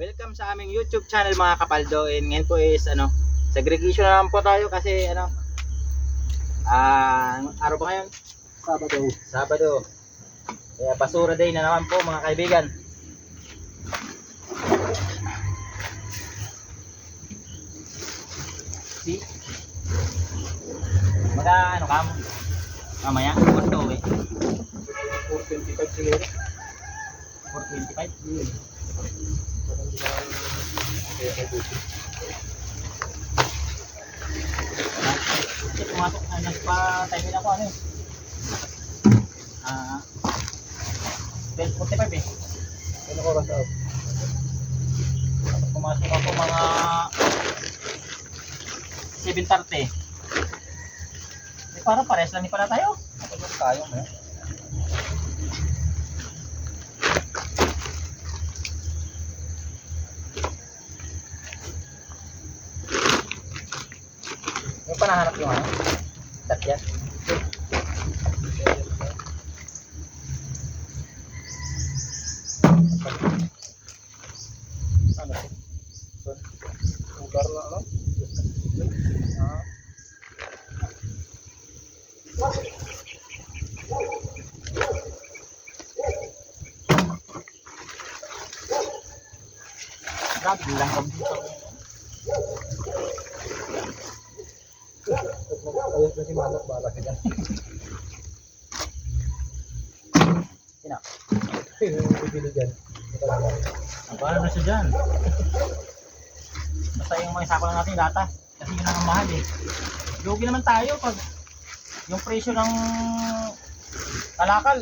Welcome sa aming YouTube channel mga kapaldo. And ngayon po is ano, segregation na naman po tayo kasi ano, ah, anong araw ba ngayon? Sabado. Sabado. Kaya basura day na naman po mga kaibigan. Si Maga ano ka mo? Mamaya, gusto eh. 425 siguro. 425. Hmm. Pumasok na nagpa-time in ako ano eh. Ah, 12.45 eh. Ano oras? Pumasok ako mga 7.30. Eh, parang pares lang din pala tayo. Kapag tayo mo. Pa nahanap yung ano? Dat yan. Ano? Paano na siya dyan? Basta yung mga sako lang natin data. Kasi yun ang mahal eh. Lugi naman tayo pag yung presyo ng kalakal.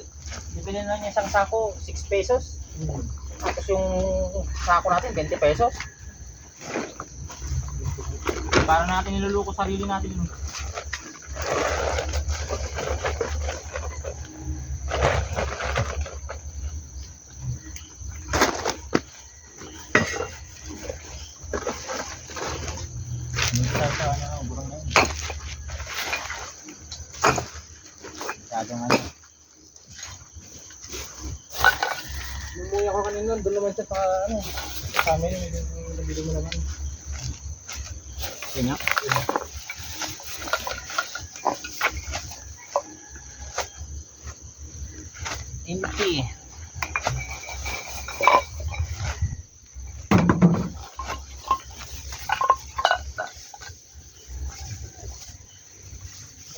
Bibili na niya isang sako 6 pesos. Hmm. Tapos yung sako natin 20 pesos. Para natin niluluko sarili natin. yun. Minsan sa ano, burong na yun. Masyadong ano. Umuwi kanina, doon naman siya sa ano. Sa amin, nabili mo naman. Yun nga. Empty.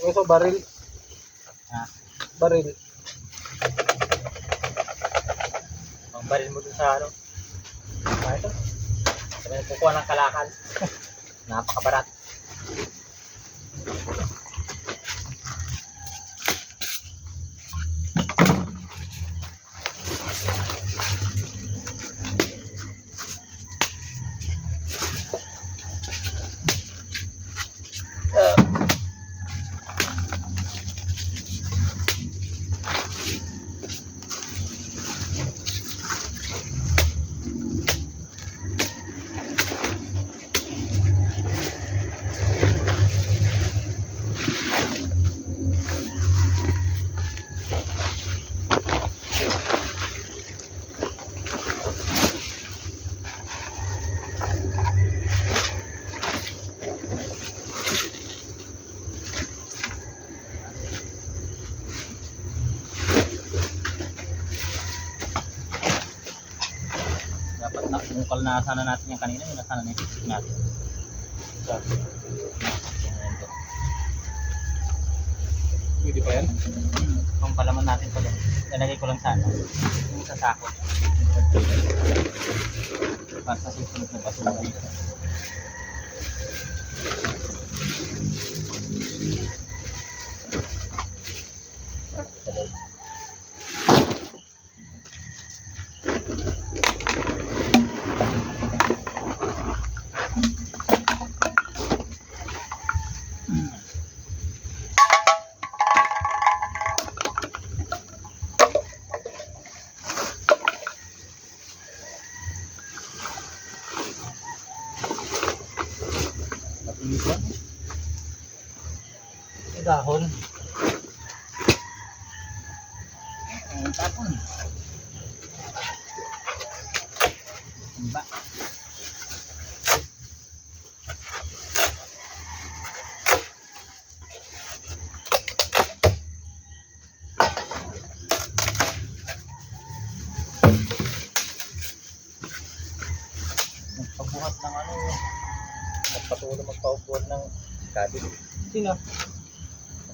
Ano sa baril? Ha? Baril. Pangbalin mo dun sa ano. Ano ito? Sabi na kukuha ng kalakal. Napakabarat. Bungkal na sana natin yung kanina. Yung nasana na yung natin. Pwede pa yan? Kung palaman natin doon. Nalagay ko lang sana. Yung sa sako. Para sa susunod na basura. Matinis yan. May dahon. Ang tapon. Ba? Magpabuhat ng ano, magpatuloy magpabuhat ng cabinet. Sino?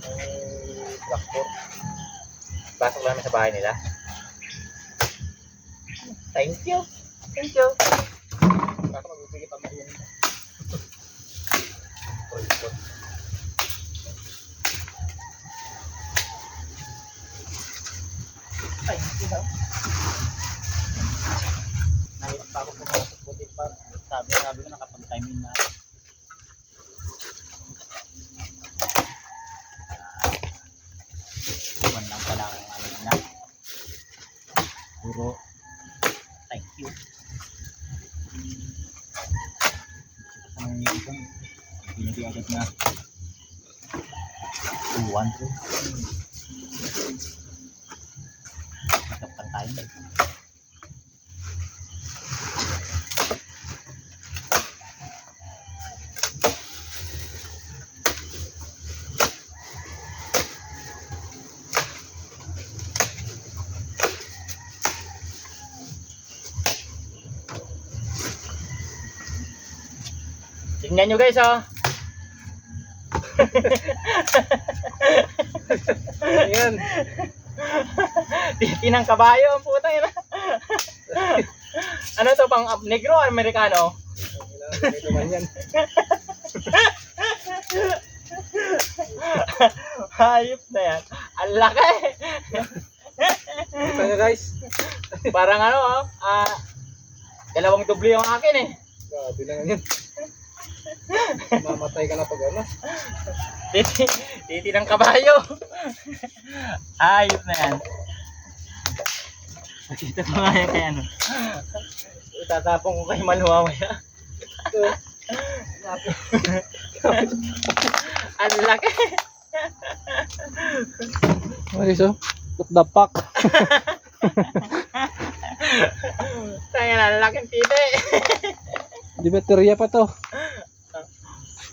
May blackboard. Pasok lang sa bahay nila. Thank you. Thank you. Baka magbibigay pa. Pulpot. Thank you daw. Nahirap pa ako pumasok po din pa. Sabi, sabi ko nakapag-time in na. ako. Iwan lang pala ang ano na. Puro thank you. Sa mga ibang binigay agad na 200. Nagkapan tayo. Tingnan nyo guys oh. Ayan. Tinang kabayo ang putang ina. ano to pang up negro or amerikano? Kailangan naman yan. Hayop na yan. Ang laki. Kita nyo guys. Parang ano ah dalawang doble yung akin eh. Grabe lang yan. Mamatay ka na pag ano. Titi, titi ng kabayo. Hayop na yan. Nakita ko nga yan kay ano. Itatapong ko kay Maluwaway. Ito. Ang laki. What is oh? Put the fuck. Tanga na, laking titi. Di baterya pa to.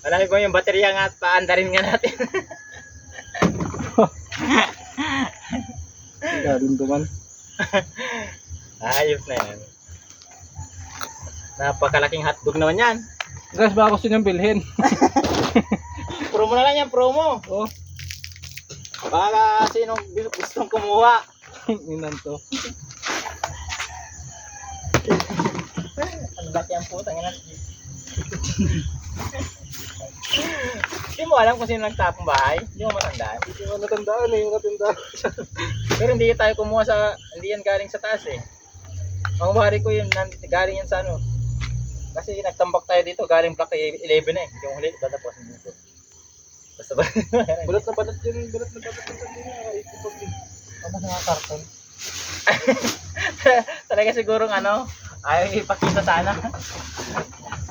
Malaki ko yung baterya nga at paandarin nga natin. Galing duman. Ayos na yan. Napakalaking hotdog naman yan. Guys, baka gusto niyong bilhin. Promo na lang yan, promo. Oh, Baka sinong gustong kumuha. inan to. Ang laki ang putang ina. Hindi mo alam kung sino nagtapong bahay. Hindi mo matandaan. Hindi ko natandaan eh, yung natandaan. Pero hindi tayo kumuha sa, hindi yan galing sa taas eh. Ang bari ko yun, galing yan sa ano. Kasi nagtambak tayo dito, galing block 11 eh. Yung huli, dadapasin dito. Basta ba? Balat na balat yun, balat na balat yun. Ikipag yun. Tama sa mga karton. Talaga sigurong ano, ayaw ipakita sana.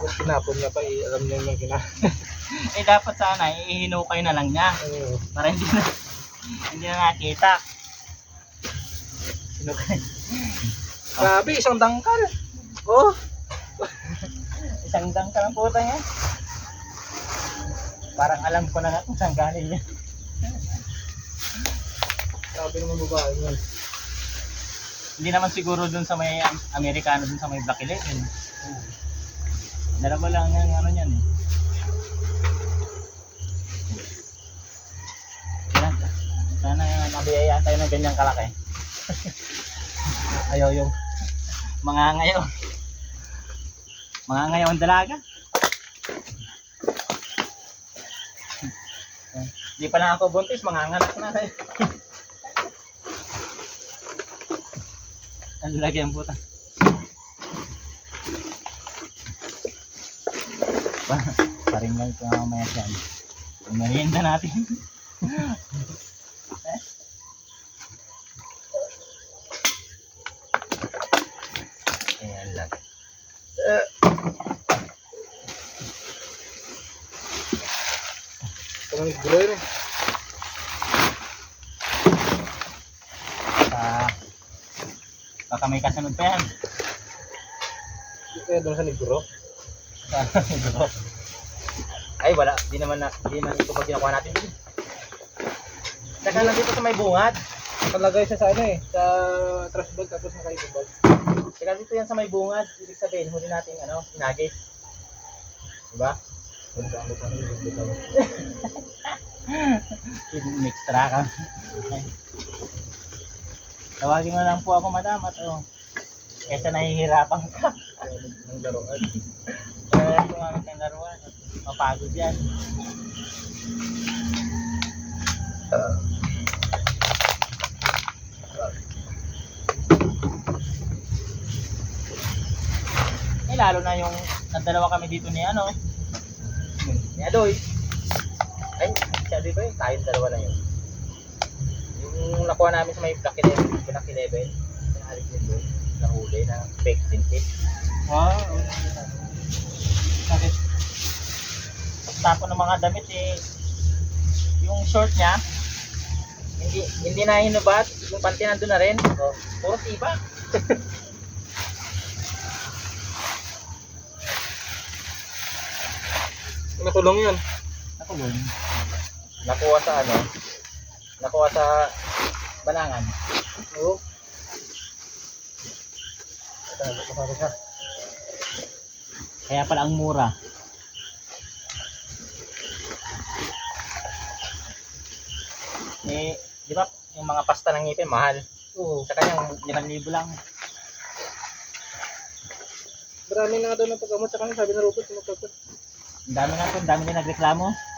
Tapos kinapon niya pa, eh, alam niya yung kina. eh dapat sana, ihinukay na lang niya. Ano, Para hindi na, hindi na nakita. Hinukay. Grabe, isang dangkal. Oh, Isang dang ka ng puta niya. Parang alam ko na nga kung saan galing niya. grabe naman babae yun. Hindi naman siguro dun sa may Am- Amerikano dun sa may Black 11. Dalawa lang yung ano niyan eh. Sana mabiyayaan tayo ng ganyang kalaki. Ayaw yung Mga ngayon. Mga ngayon dalaga. Di pa lang ako buntis, mga nganak na tayo. Ang lagi ang puta. Pa- Paring lang ito mamaya dyan. Ang merienda natin. Ayan lang. Parang gulo yun eh. Sa baka may kasunod pa yan. Kaya doon sa negro. Ay, wala. Di naman na, di naman ito pag ginakuha natin. Saka lang dito sa may bungad. Nakalagay siya sa ano eh, sa trash bag tapos nakaibabag. Saka dito yan sa may bungad. Ibig sabihin, huli natin ano, inagis. Diba? Extra ka. Tawagin mo lang po ako, madam, at oh. Kesa nahihirapan ka. Ang laruan. Gumamit ng laruan. Mapagod yan. Eh, lalo na yung nagdalawa kami dito ni ano, ni Adoy. Ay, si Adoy ba yun? Tayong dalawa lang yun. Yung nakuha namin sa may Black 11, Black 11, pinahalik din doon, nahuli na fake din tip. Wow. Bakit? Pagtapo ng mga damit eh, yung short niya, hindi hindi na hinubat, yung panty nandun na rin. Oh, puro tiba. Nakulong yun. Ako yun. Nakuha sa ano? Nakuha sa Balangan. Oo. Ito, ito, ito. Kaya pala ang mura. Eh, di ba yung mga pasta ng ngipin mahal? Oo. Sa kanyang 5,000 lang. Marami na nga daw ng pagkamot sa kanya, sabi na Rupert, tumagkakot. Ang dami nga po, ang dami din nagreklamo. Ano?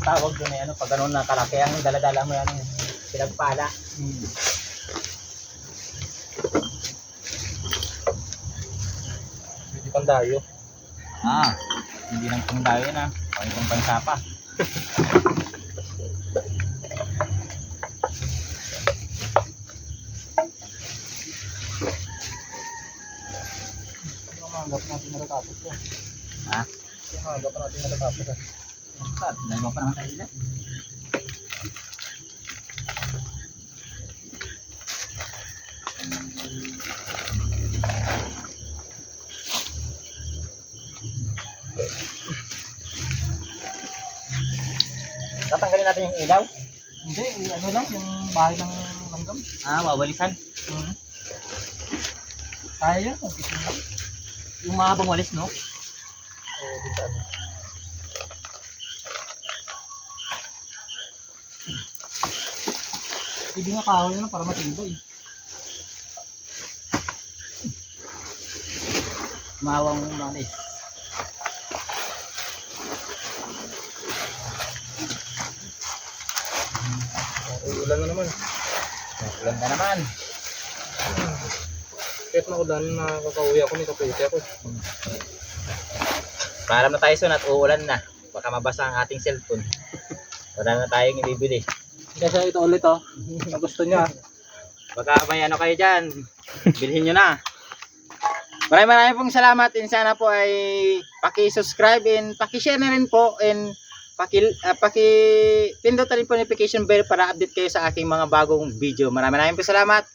Ang tawag doon ay ano, pag ganun na kalaki ang daladala mo yan, pinagpala. Hmm. Hindi pandayo. Ah, hindi lang pang dayo na, pang ibang bansa pa. Ano ang manggap natin natatapos yan? Ha? Ano ang manggap natin natatapos yan? Dahil mo pa naman tayo dyan. Tatanggalin natin yung ilaw. Hindi, ano lang, yung bahay ng langgam. Ah, wawalisan. Hmm. Kaya yun. Yung mahabang walis, no? Oo, di ba? Hindi nga kahoy na para matibay. Mawang. Uh, ulan na naman. Ulan na naman. Kahit na ulan, nakakauwi ako nito, pwede ako. Paalam na tayo son at uulan na. Baka mabasa ang ating cellphone. Wala na tayong ibibili. Kasi ito ulit oh. Ang gusto niya. Baka may ano kayo dyan. Bilhin nyo na. Maraming maraming pong salamat and sana po ay paki-subscribe and paki-share na rin po and paki, uh, paki pindot rin po notification bell para update kayo sa aking mga bagong video. Maraming maraming po salamat.